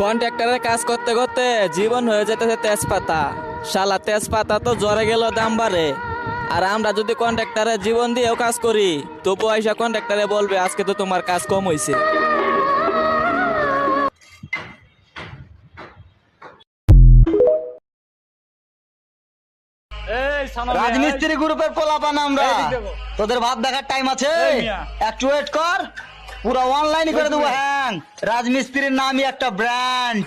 কন্ট্রাক্টরের কাজ করতে করতে জীবন হয়ে যেতেছে তেজপাতা। শালা তেজপাতা তো জ্বরে গেল দাম বাড়ে। আর আমরা যদি কন্ট্রাক্টরের জীবন দিয়েও কাজ করি তবু আইসা কন্ট্রাক্টরে বলবে আজকে তো তোমার কাজ কম হয়েছে রাজমিস্ত্রি গ্রুপের পোলাপান আমরা। তোদের ভাব দেখার টাইম আছে। একটু ওয়েট কর। পুরো অনলাইন করে দেবো হ্যাং রাজমিস্ত্রির নামই একটা ব্র্যান্ড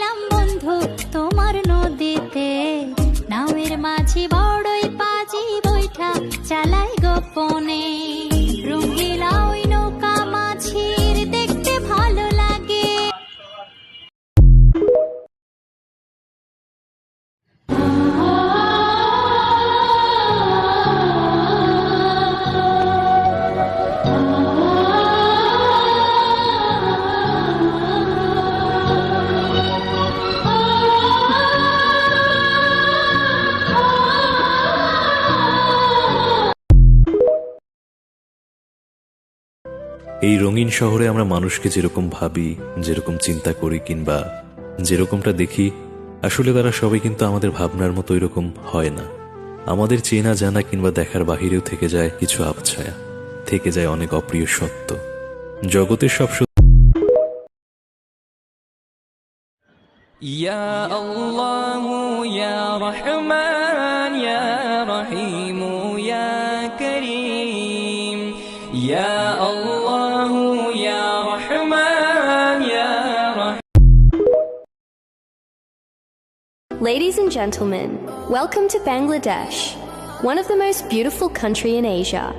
নাও এই রঙিন শহরে আমরা মানুষকে যেরকম ভাবি, যেরকম চিন্তা করি কিংবা যেরকমটা দেখি, আসলে তারা সবাই কিন্তু আমাদের ভাবনার মতো এরকম হয় না। আমাদের চেনা জানা কিংবা দেখার বাহিরেও থেকে যায় কিছু আবছায়া, থেকে যায় অনেক অপ্রিয় সত্য। জগতের সব সত্য ইয়া আল্লাহ ইয়া Rahman. Ladies and gentlemen, welcome to Bangladesh, one of the most beautiful country in Asia.